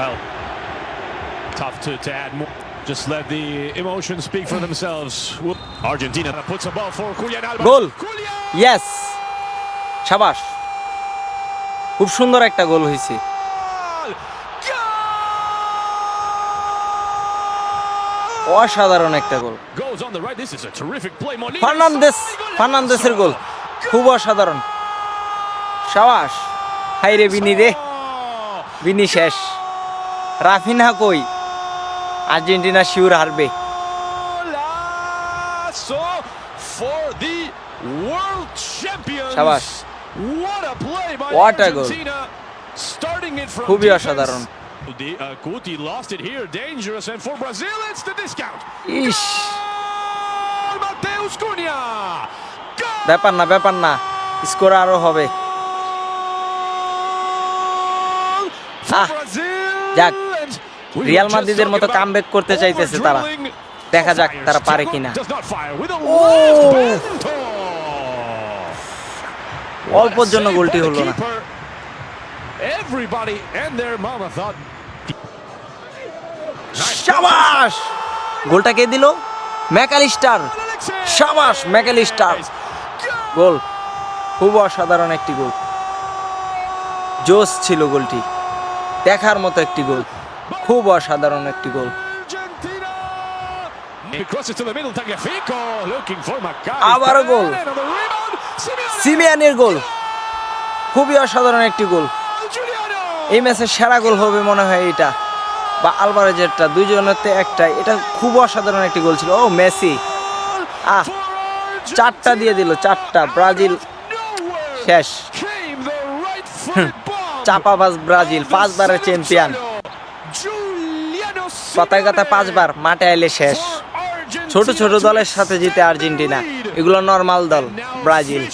Well, tough to, to add more. Just let the emotions speak for themselves. Argentina puts a ball for Julian Alvarez. Goal. Yes সাবাস খুব সুন্দর একটা গোল হয়েছে অসাধারণ একটা গোল Goes on right. This is a terrific play. Molina. Fernandes ফার্নান্দেসের গোল খুব অসাধারণ সাবাস হাই রে বিনি রে Oh, বিনি শেষ রাফিনা কই আর্জেন্টিনা শিওর হারবে champions. What a goal. খুবই. অসাধারণ uh, Guti lost it here. Dangerous. And for Brazil, it's the discount. Goal, Mateus Cunha. ব্যাপার না ব্যাপার না স্কোর আরও হবে যাক, রিয়াল মাদ্রিদের মতো কামব্যাক করতে চাইতেছে তারা। দেখা যাক তারা পারে কিনা। অল্পর জন্য গোলটি হলো না। সাবাস! গোলটা কে দিল? ম্যাকালিস্টার। সাবাস ম্যাকালিস্টার। গোল। খুব অসাধারণ একটি গোল। জোস ছিল গোলটি। দেখার মতো একটি গোল। খুব অসাধারণ একটি গোল. আবারও গোল। সিমিয়ানের গোল। খুবই অসাধারণ একটি গোল। এই ম্যাচের সেরা গোল হবে মনে হয় এটা। বা আলভারেজেরটা দুইজনেরতে একটা এটা খুব অসাধারণ একটি গোল ছিল। ও মেসি। আহ চারটা দিয়ে দিল চারটা। ব্রাজিল শেষ. চাপাবাজ ব্রাজিল পাঁচবারের চ্যাম্পিয়ন কথায় কথায় পাঁচবার, মাঠে আইলে শেষ। ছোট ছোট দলের সাথে জিতে আর্জেন্টিনা, এগুলো নর্মাল দল, ব্রাজিল।